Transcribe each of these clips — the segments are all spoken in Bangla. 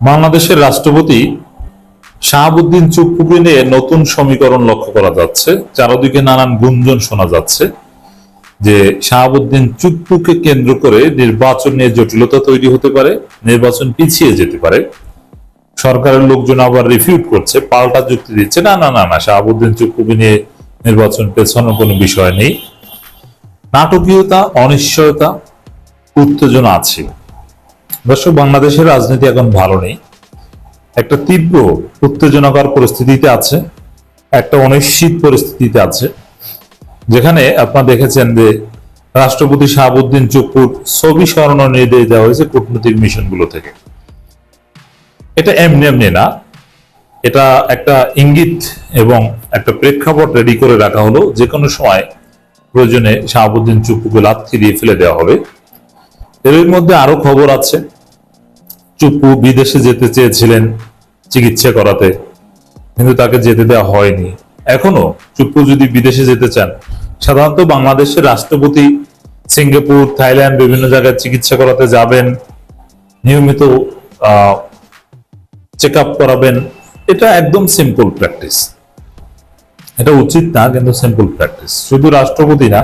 বাংলাদেশের রাষ্ট্রপতি শাহাবুদ্দিন চুপ্পুকে নিয়ে নতুন সমীকরণ লক্ষ্য করা যাচ্ছে। চারদিকে নানান গুঞ্জন শোনা যাচ্ছে যে শাহাবুদ্দিন চুপ্পুকে কেন্দ্র করে নির্বাচন নিয়ে জটিলতা তৈরি হতে পারে, নির্বাচন পিছিয়ে যেতে পারে। সরকারের লোকজন আবার রিফিউট করছে, পাল্টা যুক্তি দিচ্ছে, না না না না, শাহাবুদ্দিন চুপ্পুকে নিয়ে নির্বাচন পেছানোর কোনো বিষয় নেই। নাটকীয়তা, অনিশ্চয়তা, উত্তেজনা আছে। দর্শক বাংলাদেশের রাজনীতি এখন ভালো নেই। একটা তীব্র উত্তেজনাকর পরিস্থিতিতে আছে, একটা অনিশ্চিত পরিস্থিতিতে আছে, যেখানে আপনারা দেখেছেন যে রাষ্ট্রপতি শাহাবুদ্দিন চুপ্পুর ছবি সরানো নির্দেশ দেওয়া হয়েছে কূটনৈতিক মিশনগুলো থেকে। এটা এমনি এমনি না, এটা একটা ইঙ্গিত এবং একটা প্রেক্ষাপট রেডি করে রাখা হলো যে কোনো সময় প্রয়োজনে শাহাবুদ্দিন চুপ্পুকে লাথি দিয়ে ফেলে দেওয়া হবে। এর মধ্যে আরও খবর আছে। চুপ্পু বিদেশে যেতে চেয়েছিলেন চিকিৎসা করাতে, কিন্তু তাকে যেতে দেওয়া হয়নি। এখনও চুপ্পু যদি বিদেশে যেতে চান, সাধারণত বাংলাদেশের রাষ্ট্রপতি সিঙ্গাপুর, থাইল্যান্ড বিভিন্ন জায়গায় চিকিৎসা করাতে যাবেন, নিয়মিত চেক আপ করাবেন, এটা একদম সিম্পল প্র্যাকটিস এটা উচিত না, কিন্তু সিম্পল প্র্যাকটিস শুধু রাষ্ট্রপতি না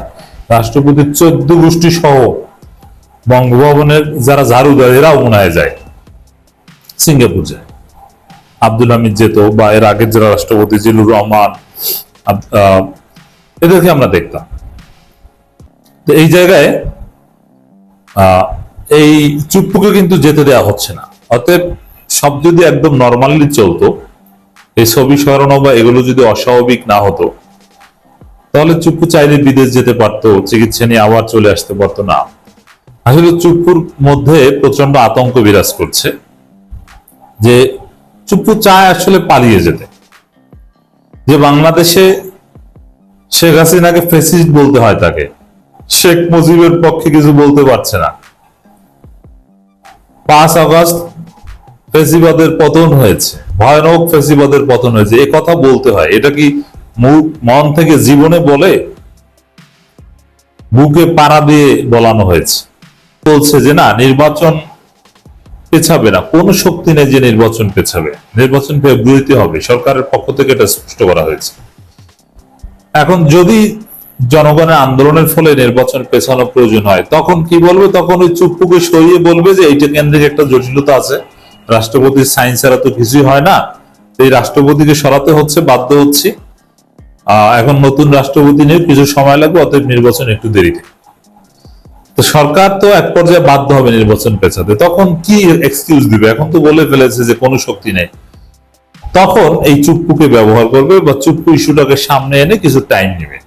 রাষ্ট্রপতির চোদ্দ গোষ্ঠী সহ বঙ্গভবনের যারা ঝাড়ুদার এরাও মনে যায়। সিঙ্গাপুর যায়। আব্দুল হামিদ যেত বা এর আগের যারা রাষ্ট্রপতি জিলুর রহমান এদেরকে আমরা দেখতাম। তো এই জায়গায় এই চুপ্পুকে কিন্তু যেতে দেওয়া হচ্ছে না। অতএব সব যদি একদম নর্মালি চলতো, এই ছবি সরানো বা এগুলো যদি অস্বাভাবিক না হতো, তাহলে চুপ্পু চাইলে বিদেশ যেতে পারতো, চিকিৎসা নিয়ে আবার চলে আসতে পারতো না। আসলে চুপ্পুর মধ্যে প্রচণ্ড আতঙ্ক বিরাজ করছে যে চুপ্পু চায় আসলে পালিয়ে যেতে। যে বাংলাদেশে শেখ হাসিনাকে ফেসিস্ট বলতে হয় তাকে, শেখ মুজিবের পক্ষে কিছু বলতে পারছে না। পাঁচ আগস্ট ফেসিবাদের পতন হয়েছে, ভয়ানক ফেসিবাদের পতন হয়েছে। এ কথা বলতে হয়, এটা কি মন থেকে জীবনে বলে? বুকে পাড়া দিয়ে বলানো হয়েছে। বলছে যে না নির্বাচন পেছাবে না কোন শক্তি নেই যে নির্বাচন পেছাবে। নির্বাচন ফেব্রুয়ারিতে হবে সরকারের পক্ষ থেকে এটা স্পষ্ট করা হয়েছে। এখন যদি জনগণের আন্দোলনের ফলে নির্বাচন পেছানো প্রয়োজন হয় তখন কি বলবে? তখন ওই চুপ্পুকে সরিয়ে বলবে যে এইটা কেন্দ্রিক একটা জটিলতা আছে। রাষ্ট্রপতির সাইন ছাড়া তো কিছুই হয় না। এই রাষ্ট্রপতিকে সরাতে হচ্ছে বাধ্য হচ্ছে। আহ, এখন নতুন রাষ্ট্রপতি নিয়ে কিছু সময় লাগবে অতএব নির্বাচন একটু দেরিতে। তো সরকার তো এক পর্যায়ে বাধ্য হবে নির্বাচন পেছাতে। তখন কি এক্সকিউজ দিবে? এখন তো বলে ফেলেছে যে কোনো শক্তি নেই। তখন এই চুপ্পুকে ব্যবহার করবে বা চুপ্পু ইস্যুটাকে সামনে এনে কিছু টাইম নেবে।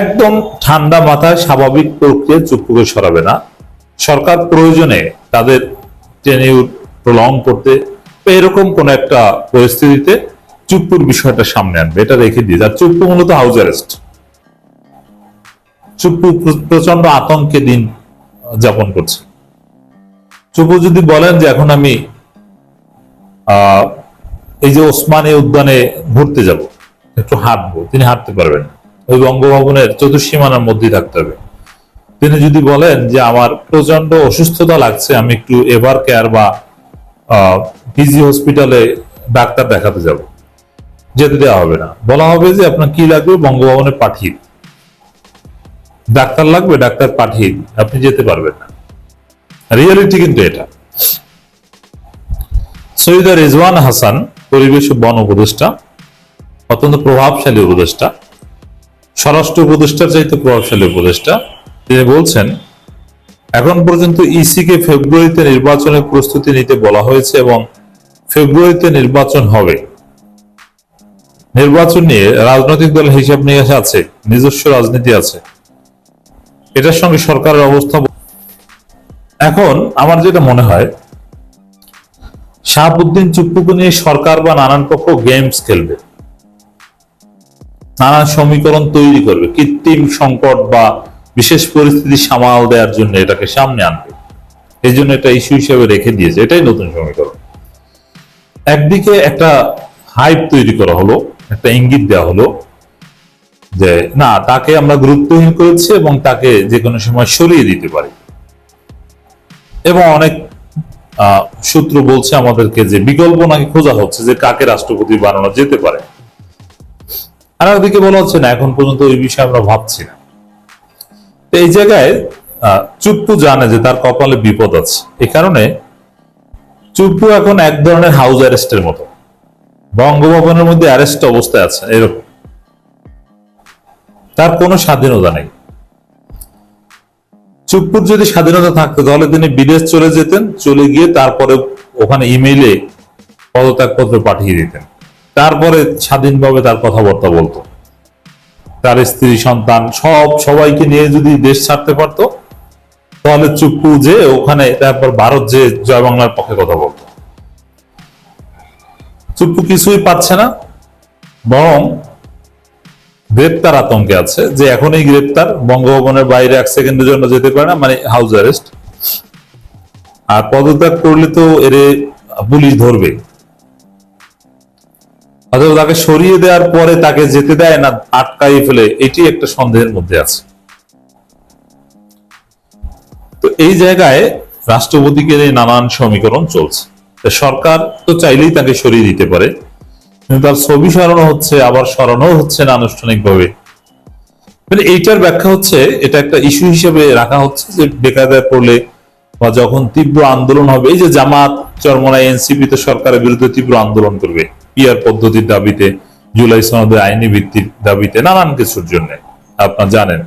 একদম ঠান্ডা মাথায় স্বাভাবিক প্রক্রিয়া চুপ্পুকে সরাবে না। সরকার প্রয়োজনে তাদের টেনিউর প্রলং করতে এরকম কোন একটা পরিস্থিতিতে চুপ্পুর বিষয়টা সামনে আনবে। এটা রেখে দিয়ে আর চুপ্পু মূলত হাউস অ্যারেস্ট চুপ্পু প্রচণ্ড আতঙ্কে দিন যাপন করছে। চুপ্পু যদি বলেন যে এখন আমি এই যে ওসমানী উদ্যানে ঘুরতে যাব, একটু হাঁটবো, তিনি হাঁটতে পারবেন ওই বঙ্গভবনের চতুর্সীমানার মধ্যেই থাকতে হবে। তিনি যদি বলেন যে আমার প্রচণ্ড অসুস্থতা লাগছে, আমি একটু এভার কেয়ার বা পিজি হসপিটালে ডাক্তার দেখাতে যাব। যেতে দেওয়া হবে না। বলা হবে যে আপনার কি লাগবে? বঙ্গভবনে পাঠিয়ে। ডাক্তার লাগবে, ডাক্তার পাঠিয়ে। আপনি যেতে পারবেন না। রিয়েলিটি কিন্তু এটা। সৈয়দা রেজওয়ান হাসান, পরিবেশ বন উপদেষ্টা, অত্যন্ত প্রভাবশালী উপদেষ্টা, স্বরাষ্ট্র উপদেষ্টার চাইতে প্রভাবশালী উপদেষ্টা। তিনি বলছেন, এখন পর্যন্ত ইসি কে ফেব্রুয়ারিতে নির্বাচনের প্রস্তুতি নিতে বলা হয়েছে এবং ফেব্রুয়ারিতে নির্বাচন হবে। নির্বাচন নিয়ে রাজনৈতিক দল হিসাব নিকাশ আছে, নিজস্ব রাজনীতি আছে। এটার সঙ্গে সরকারের অবস্থা এখন আমার যেটা মনে হয়, শাহাবুদ্দিন চুপ্পুকে নিয়ে সরকার বা নানান পক্ষ গেমস খেলবে। নানান সমীকরণ তৈরি করবে, কৃত্রিম সংকট বা বিশেষ পরিস্থিতি সামাল দেওয়ার জন্য এটাকে সামনে আনবে। এই জন্য এটা ইস্যু হিসেবে রেখে দিয়েছে, এটাই নতুন সমীকরণ। একদিকে একটা হাইপ তৈরি করা হলো, একটা ইঙ্গিত দেওয়া হলো যে, না, তাকে আমরা গুরুত্বহীন করেছি এবং তাকে যে কোনো সময় সরিয়ে দিতে পারি। এবং অনেক সূত্র বলছে আমাদেরকে যে, বিকল্প নাকি খোঁজা হচ্ছে যে, কাকে রাষ্ট্রপতি বানানো যেতে পারে। আর একদিকে বলা হচ্ছে, না, এখন পর্যন্ত ওই বিষয়ে আমরা ভাবছি না। এই জায়গায় চুপ্পু জানে যে, তার কপালে বিপদ আছে। এই কারণে চুপ্পু এখন এক ধরনের হাউস অ্যারেস্টের মতো। বঙ্গভবনের মধ্যে অ্যারেস্ট অবস্থায় আছে, এরকম। তার কোনো স্বাধীনতা নেই। চুপ্পুর যদি স্বাধীনতা থাকতো, তাহলে তিনি বিদেশ চলে যেতেন, চলে গিয়ে তারপরে ওখানে ইমেইলে পদত্যাগপত্র পাঠিয়ে দিতেন। তারপরে স্বাধীনভাবে তার কথাবার্তা বলতো। তার স্ত্রী, সন্তান, সব সবাইকে নিয়ে যদি দেশ ছাড়তে পারতো, তাহলে চুপ্পু যে ওখানে তারপর ভারত যে জয় বাংলার পক্ষে কথা বলতো। চুপ্পু কিছুই পাচ্ছে না, বরং গ্রেপ্তার আতঙ্কে আছে, যে এখনই গ্রেপ্তার, বঙ্গভবনের বাইরে এক সেকেন্ডের জন্য যেতে পারে না মানে হাউস অ্যারেস্ট। আর পদত্যাগ করলে তো এরে পুলিশ ধরবে। অথবা তাকে সরিয়ে দেওয়ার পরে তাকে যেতে দেয় না আটকাই ফেলে, এটি একটা সন্দেহের মধ্যে আছে। তো এই জায়গায় রাষ্ট্রপতিকে নানান সমীকরণ চলছে। সরকার তো চাইলেই তাকে সরিয়ে দিতে পারে। তার ছবি সরানো হচ্ছে, আবার সরানো হচ্ছে না আনুষ্ঠানিকভাবে। মানে এইটার ব্যাখ্যা হচ্ছে, এটা একটা ইস্যু হিসেবে রাখা হচ্ছে যে বেকায়দায় পড়লে বা যখন তীব্র আন্দোলন হবে, এই যে জামাত চরমনা এনসিপি তো সরকারের বিরুদ্ধে তীব্র আন্দোলন করবে পিয়ার পদ্ধতির দাবিতে, জুলাই সনদের আইনি ভিত্তির দাবিতে, নানান কিছুর জন্য। আপনার জানেন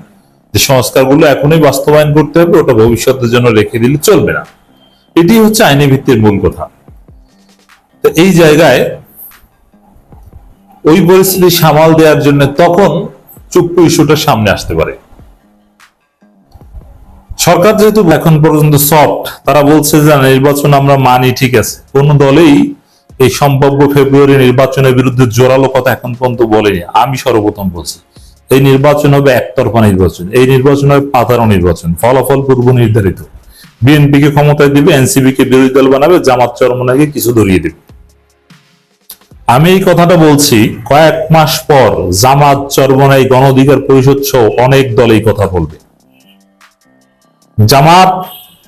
যে সংস্কারগুলো এখনই বাস্তবায়ন করতে হবে, ওটা ভবিষ্যতের জন্য রেখে দিলে চলবে না। এটি হচ্ছে আইনি ভিত্তির মূল কথা। তো এই জায়গায় ওই পরিস্থিতি সামাল দেওয়ার জন্য তখন চুপ্পু ইস্যুটা সামনে আসতে পারে। সরকার যেহেতু এখন পর্যন্ত সফট, তারা বলছে যে নির্বাচন আমরা মানি, ঠিক আছে। কোন দলেই এই সম্ভাব্য ফেব্রুয়ারি নির্বাচনের বিরুদ্ধে জোরালো কথা এখন পর্যন্ত বলেনি। আমি সর্বপ্রথম বলছি, এই নির্বাচন হবে একতরফা নির্বাচন, এই নির্বাচন হবে পাতানো নির্বাচন, ফলাফল পূর্ব নির্ধারিত। বিএনপি কে ক্ষমতায় দিবে এনসিবি কে বিরোধী দল বানাবে, জামাত চরমনাকে কিছু ধরিয়ে দেবে। আমি এই কথাটা বলছি, কয়েক মাস পর জামাত চরমনাই গণ অধিকার পরিষদ সহ অনেক দল এই কথা বলবে। জামাত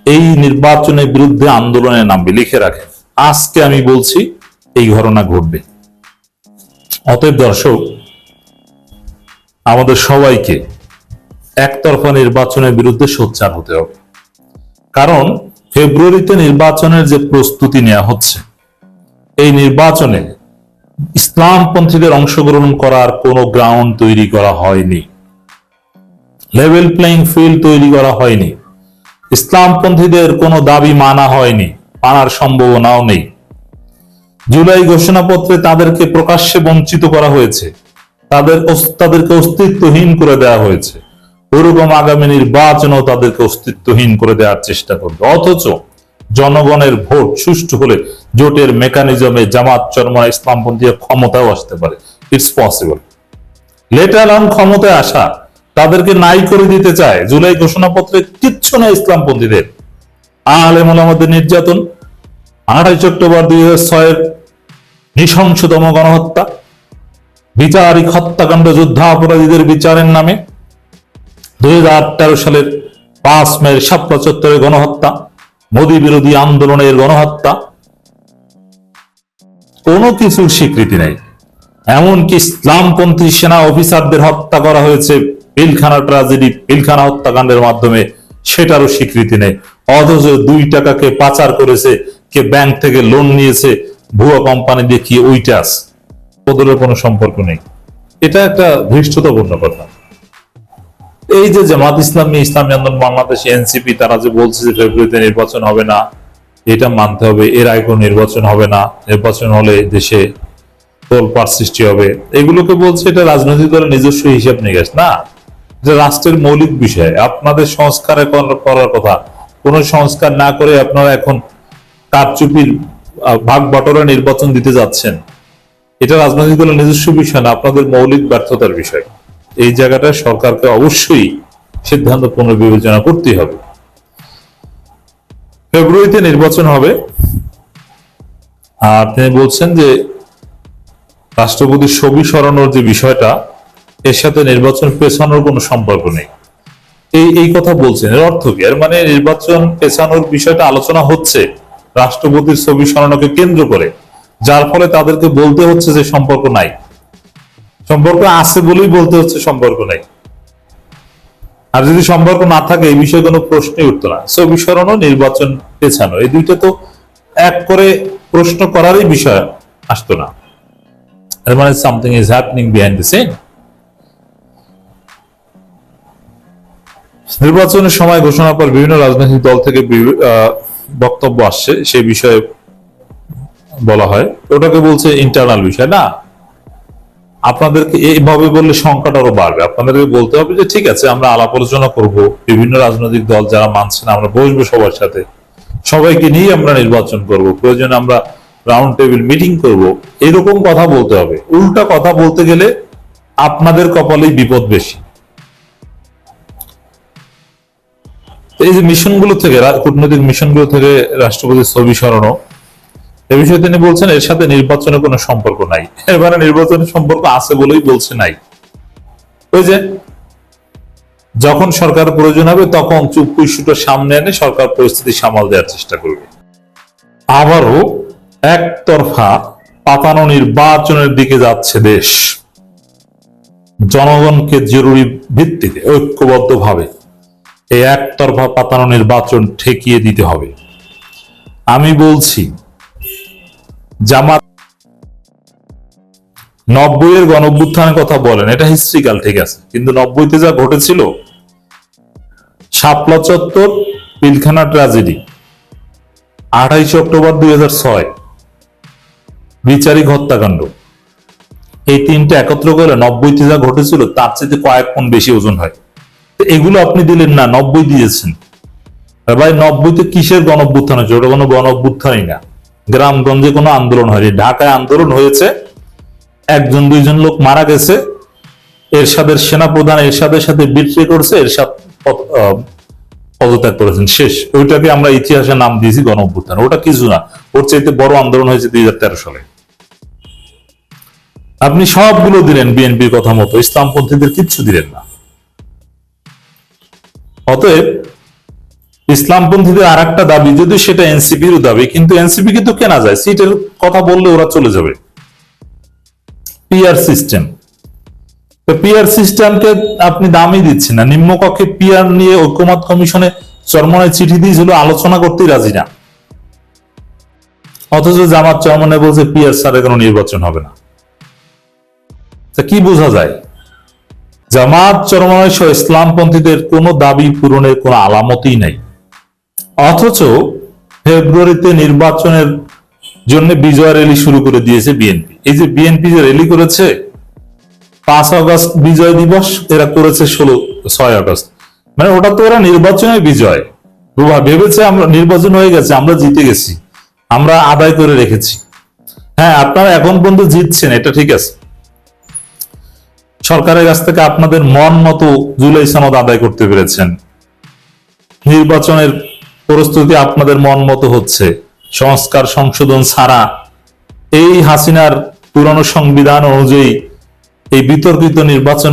এই নির্বাচনের বিরুদ্ধে আন্দোলনে নামবে লিখে রাখেন আজকে আমি বলছি, এই ঘটনা ঘটবে। অতএব দর্শক, আমাদের সবাইকে একতরফা নির্বাচনের বিরুদ্ধে সোচ্চার হতে হবে। কারণ ফেব্রুয়ারিতে নির্বাচনের যে প্রস্তুতি নেওয়া হচ্ছে, এই নির্বাচনে ইসলামপন্থীদের অংশগ্রহণ করার কোনো গ্রাউন্ড তৈরি করা হয়নি। লেভেল প্লেইং ফিল্ড তৈরি করা হয়নি। ইসলামপন্থীদের কোনো দাবি মানা হয়নি, মানার সম্ভাবনাও নেই। জুলাই ঘোষণাপত্রে তাদেরকে প্রকাশ্যে বঞ্চিত করা হয়েছে। তাদের তাদেরকে অস্তিত্বহীন করে দেওয়া হয়েছে। ওরকম আগামী নির্বাচনও তাদেরকে অস্তিত্বহীন করে দেওয়ার চেষ্টা করবে। অথচ জনগণের ভোট সুষ্ঠু হলে জোটের মেকানিজমে জামাত চরমা ইসলামপন্থী ক্ষমতাও আসতে পারে। ইটস পসিবল লেটার অন ক্ষমতায় আসা, তাদেরকে নাই করে দিতে চায় জুলাই ঘোষণাপত্রে কিচ্ছু না ইসলামপন্থীদের। আলেম আমাদের নির্যাতন, আঠাইশ অক্টোবর দুই হাজার ছয়ের নৃশংসতম গণহত্যা, বিচারিক হত্যাকাণ্ড, যুদ্ধাপরাধীদের বিচারের নামে, দুই হাজার তেরো সালের পাঁচ মের সাতটা চত্বরের গণহত্যা মোদী বিরোধী আন্দোলনের গণহত্যা। কোনো কিছুর স্বীকৃতি নেই। এমনকি ইসলামপন্থী সেনা অফিসারদের হত্যা করা হয়েছে, পিলখানা ট্রাজেডি, পিলখানা হত্যাকাণ্ডের মাধ্যমে, সেটারও স্বীকৃতি নেই। অথচ দুই টাকাকে পাচার করেছে, কে ব্যাংক থেকে লোন নিয়েছে, ভুয়া কোম্পানি দেখিয়ে ওইটা আছে। ওদের কোনো সম্পর্ক নেই। এটা একটা ধৃষ্টতাপূর্ণ কথা। এই যে জামাত ইসলামী ইসলামী আন্দোলন বাংলাদেশ, এনসিপি, তারা যে বলছে যে ফেব্রুয়ারিতে নির্বাচন হবে না, এটা মানতে হবে, এর আগে কোনো নির্বাচন হবে না। নির্বাচন হলে দেশে তোলপাড় সৃষ্টি হবে। এগুলোকে বলছে এটা রাজনৈতিক দলের নিজস্ব হিসাব নিকাশ, না? এটা রাষ্ট্রের মৌলিক বিষয়। আপনাদের সংস্কারে কর- করার কথা। কোন সংস্কার না করে আপনারা এখন কারচুপির ভাগ বটরা নির্বাচন দিতে যাচ্ছেন। এটা রাজনৈতিক দলের নিজস্ব বিষয় না, আপনাদের মৌলিক ব্যর্থতার বিষয়। এই জায়গাটা সরকারকে অবশ্যই সিদ্ধান্ত পুনর্বিবেচনা করতে হবে। ফেব্রুয়ারিতে নির্বাচন হবে। আর তিনি বলছেন যে রাষ্ট্রপতির ছবি সরানোর যে বিষয়টা, এর সাথে নির্বাচন পেছানোর কোনো সম্পর্ক নেই। এই এই কথা বলছেন। এর অর্থ কি? এর মানে নির্বাচন পেছানোর বিষয়টা আলোচনা হচ্ছে রাষ্ট্রপতির ছবি সরানোকে কেন্দ্র করে। যার ফলে তাদেরকে বলতে হচ্ছে যে সম্পর্ক নাই। সম্পর্ক আছে বলেই বলতে হচ্ছে সম্পর্ক নাই। আর যদি সম্পর্ক না থাকে, এই বিষয়ে কোনো প্রশ্নই উঠতো না। ছবি সরানো নির্বাচন পেছানো। এই দুইটা তো এক করে প্রশ্ন করারই বিষয় আসতো না। এর মানে something is happening behind the scene নির্বাচনের সময় ঘোষণার পর বিভিন্ন রাজনৈতিক দল থেকে বক্তব্য আসছে। সেই বিষয়ে বলা হয়। ওটাকে বলছে ইন্টারনাল বিষয়, না? আপনাদেরকে এইভাবে বললে সংখ্যাটা আরও বাড়বে। আপনাদেরকে বলতে হবে যে, ঠিক আছে, আমরা আলাপ আলোচনা করব, বিভিন্ন রাজনৈতিক দল যারা মানছে না আমরা বসবো সবার সাথে। সবাইকে নিয়ে আমরা নির্বাচন করব। প্রয়োজনে আমরা রাউন্ড টেবিল মিটিং করব। এরকম কথা বলতে হবে। উল্টা কথা বলতে গেলে আপনাদের কপালেই বিপদ বেশি। এই যে মিশনগুলো থেকে কূটনৈতিক মিশনগুলো থেকে রাষ্ট্রপতির ছবি সরানো এ বিষয়ে তিনি বলছেন, এর সাথে নির্বাচনের কোনো সম্পর্ক নাই। এবারে নির্বাচনের সম্পর্ক আছে বলেই বলছে নাই। ওই যে, যখন সরকার প্রয়োজন হবে তখন চুপ ইস্যুটা সামনে এনে সরকার পরিস্থিতি সামাল দেওয়ার চেষ্টা করবে। আবারও একতরফা পাতানো নির্বাচনের দিকে যাচ্ছে দেশ। জনগণকে জরুরি ভিত্তিতে, ঐক্যবদ্ধভাবে এই একতরফা পাতানো নির্বাচন ঠেকিয়ে দিতে হবে। আমি বলছি জামাত নব্বই এর গণ অভ্যুত্থানের কথা বলেন, এটা হিস্ট্রিক্যাল ঠিক আছে, কিন্তু নব্বইতে যা ঘটেছিল, শাপলা চত্বর, পিলখানা ট্র্যাজেডি আঠাইশে অক্টোবর দুই হাজার ছয়, বিচারিক হত্যাকাণ্ড। এই তিনটা একত্র করে নব্বইতে যা ঘটেছিল, তার চেয়ে কয়েক গুণ বেশি ওজন হয়। তো এগুলো আপনি দিলেন না, নব্বই দিয়েছেন। ভাই, নব্বইতে কিসের গণ অভ্যুত্থান হয়েছে? ওটা কোনো গণ অভ্যুত্থানই না। গ্রামগঞ্জে কোনো আন্দোলন হয়নি। ঢাকায় আন্দোলন হয়েছে, একজন, দুইজন লোক মারা গেছে। এরশাদের সেনাপ্রধান এরশাদের সাথে বিট্রে করছে, এরশাদ পদত্যাগ করেছেন। শেষ। ওইটাকে আমরা ইতিহাসে নাম দিয়েছি গণ অভ্যুত্থান ওটা কিছু না। ওর চাইতে বড় আন্দোলন হয়েছে দুই হাজার তেরো সালে। আপনি সবগুলো দিলেন বিএনপির কথা মতো। ইসলামপন্থীদের কিচ্ছু দিলেন না। অতএব ইসলামপন্থীদের আর একটা দাবি যদি সেটা এনসিপির দাবি, কিন্তু এনসিপি কিন্তু কেনা যায়? সিটের কথা বললে ওরা চলে যাবে। PR system. তো পিআর সিস্টেমকে আপনি দামই দিচ্ছেন না। নিম্নকক্ষে পিআর নিয়ে ঐক্যমত কমিশনে চরমনায় চিঠি দিয়েছিল, আলোচনা করতেই রাজি না। অথচ জামাত চরমনে বলছে, পিআর সারে কোনো নির্বাচন হবে না। তা কি বোঝা যায়? জামাত চরমনায় সহ ইসলামপন্থীদের কোনো দাবি পূরণের কোনো আলামতই নাই। অথচ ফেব্রুয়ারিতে নির্বাচনের জন্য বিজয় র্যালি শুরু করে দিয়েছে বিএনপি এই যে বিএনপি যে র্যালি করেছে, পাঁচ আগস্ট বিজয় দিবস, এরা করেছে ষোলো, ছয় আগস্ট। মানে ওটা তো ওরা নির্বাচনে বিজয়। ভেবেছে আমরা, নির্বাচন হয়ে গেছে, আমরা জিতে গেছি, আমরা আদায় করে রেখেছি। হ্যাঁ আপনারা এখন পর্যন্ত জিতছেন, এটা ঠিক আছে। সরকারের কাছ থেকে আপনাদের মন মতো জুলাই সনদ আদায় করতে পেরেছেন। নির্বাচনের প্রস্তুতি আপনাদের মন মতো হচ্ছে। সংস্কার সংশোধন ছাড়া এই হাসিনার পুরনো সংবিধান অনুযায়ী এই বিতর্কিত নির্বাচন